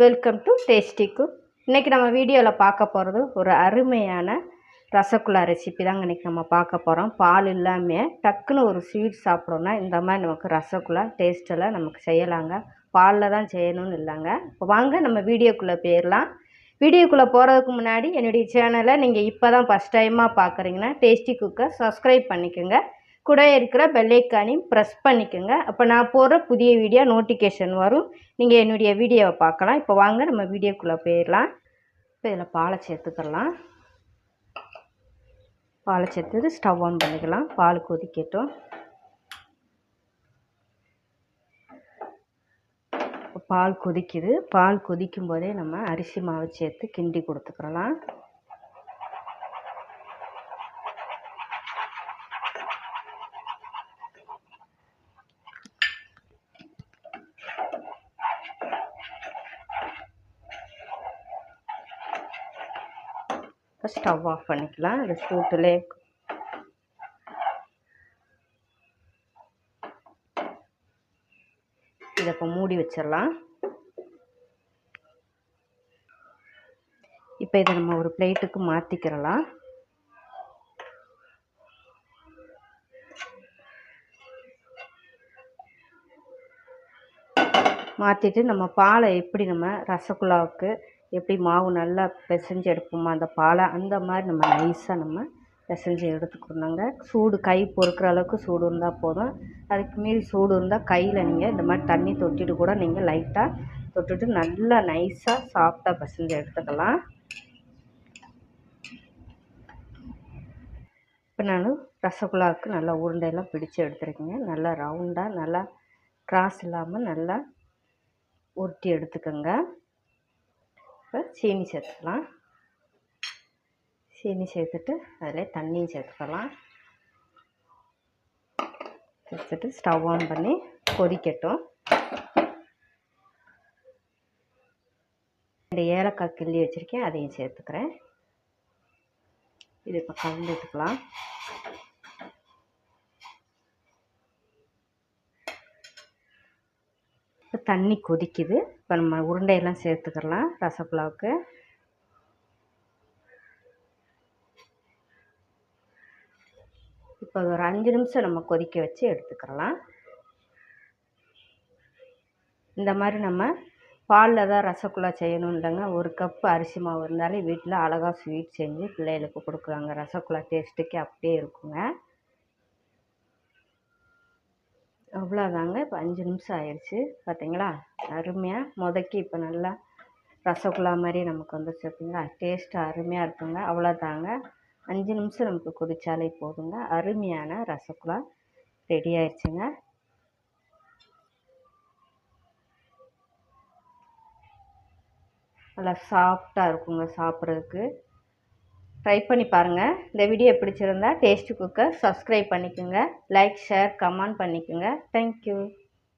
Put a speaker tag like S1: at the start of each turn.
S1: Welcome to tasty cook இன்றைக்கி நம்ம வீடியோவில் பார்க்க போகிறது ஒரு அருமையான ரசகுல்லா ரெசிபி தாங்க இன்றைக்கி நம்ம பார்க்க போகிறோம் பால் இல்லாமல் டக்குன்னு ஒரு ஸ்வீட் சாப்பிடணுன்னா இந்த மாதிரி நமக்கு ரசகுல்லா டேஸ்ட்டெல்லாம் நமக்கு செய்யலாங்க. பாலில் தான் செய்யணும்னு இல்லைங்க. இப்போ வாங்க நம்ம வீடியோக்குள்ளே போயிடலாம் வீடியோக்குள்ளே போகிறதுக்கு முன்னாடி என்னுடைய சேனலை நீங்கள் இப்போ தான் ஃபஸ்ட் டைமாக பார்க்குறீங்கன்னா டேஸ்டி குக்கை சப்ஸ்கிரைப் பண்ணிக்கோங்க. கூட இருக்கிற பெல்லைக்கானையும் ப்ரெஸ் பண்ணிக்கோங்க. அப்போ நான் போடுற புதிய வீடியோ நோட்டிஃபிகேஷன் வரும். நீங்கள் என்னுடைய வீடியோவை பார்க்கலாம். இப்போ வாங்க நம்ம வீடியோக்குள்ளே போயிடலாம். இப்போ இதில் பாலை சேர்த்துக்கலாம் பாலை சேர்த்துட்டு ஸ்டவ் ஆன் பண்ணிக்கலாம். பால் கொதிக்கட்டும். பால் கொதிக்குது. பால் கொதிக்கும் போதே நம்ம அரிசி மாவு சேர்த்து கிண்டி கொடுத்துக்கலாம் இப்போ ஸ்டவ் ஆஃப் பண்ணிக்கலாம். இந்த சூட்டிலே இதை இப்போ மூடி வச்சிடலாம். இப்போ இதை நம்ம ஒரு பிளேட்டுக்கு மாற்றிக்கிறலாம் மாற்றிட்டு நம்ம பாலை எப்படி நம்ம ரசகுல்லாவுக்கு எப்படி மாவு நல்லா பிசைஞ்சு எடுப்போமோ அந்த பாலை அந்த மாதிரி நம்ம நைஸாக நம்ம பிசைஞ்சு எடுத்துக்கணுங்க. சூடு கை பொறுக்கிற அளவுக்கு சூடு இருந்தால் போதும். அதுக்கு மீறி சூடு இருந்தால் கையில் நீங்கள் இந்த மாதிரி தண்ணி தொட்டிட்டு கூட நீங்கள் லைட்டாக தொட்டுட்டு நல்லா நைஸாக சாஃப்டாக பிசைஞ்சு எடுத்துக்கலாம். இப்போ நான் ரசகுல்லாவுக்கு நல்லா உருண்டையெல்லாம் பிடிச்சு எடுத்துருக்கேங்க. நல்லா ரவுண்டாக நல்லா கிராஸ் இல்லாமல் நல்லா உருட்டி எடுத்துக்கோங்க. இப்போ சீனி சேர்த்துக்கலாம். சீனி சேர்த்துட்டு அதில் தண்ணியும் சேர்த்துக்கலாம். சேர்த்துட்டு ஸ்டவ் ஆன் பண்ணி கொதிக்கட்டும். இந்த ஏலக்காய் கிள்ளி வச்சுருக்கேன் அதையும் சேர்த்துக்கிறேன். இது இப்போ கலந்துக்கலாம் இப்போ தண்ணி கொதிக்குது. இப்போ நம்ம உருண்டையெல்லாம் சேர்த்துக்கலாம் ரசகுல்லாவுக்கு. இப்போ ஒரு அஞ்சு நிமிஷம் நம்ம கொதிக்க வச்சு எடுத்துக்கலாம். இந்த மாதிரி நம்ம பாலில் தான் ரசகுல்லா செய்யணும் இல்லைங்க. ஒரு கப்பு அரிசி மாவு இருந்தாலே வீட்டில் அழகாக ஸ்வீட் செஞ்சு பிள்ளைகளுக்கு கொடுக்குறாங்க. ரசகுல்லா டேஸ்ட்டுக்கு அப்படியே இருக்குங்க. அவ்வளோதாங்க இப்போ அஞ்சு நிமிஷம் ஆயிடுச்சு பார்த்தீங்களா அருமையாக முதக்கி இப்போ நல்லா ரசகுல்லா மாதிரி நமக்கு வந்துச்சு பார்த்தீங்களா டேஸ்ட்டு அருமையாக இருக்குங்க. அவ்வளோதாங்க அஞ்சு நிமிஷம் நமக்கு கொதிச்சாலே போதுங்க. அருமையான ரசகுல்லா ரெடி ஆயிடுச்சுங்க நல்லா சாஃப்டாக இருக்குங்க சாப்பிட்றதுக்கு. ட்ரை பண்ணி பாருங்கள் இந்த வீடியோ பிடிச்சிருந்தா டேஸ்ட்டு குக்கர் சப்ஸ்கிரைப் பண்ணிக்கோங்க. லைக் ஷேர் கமெண்ட் பண்ணிக்கோங்க. Thank you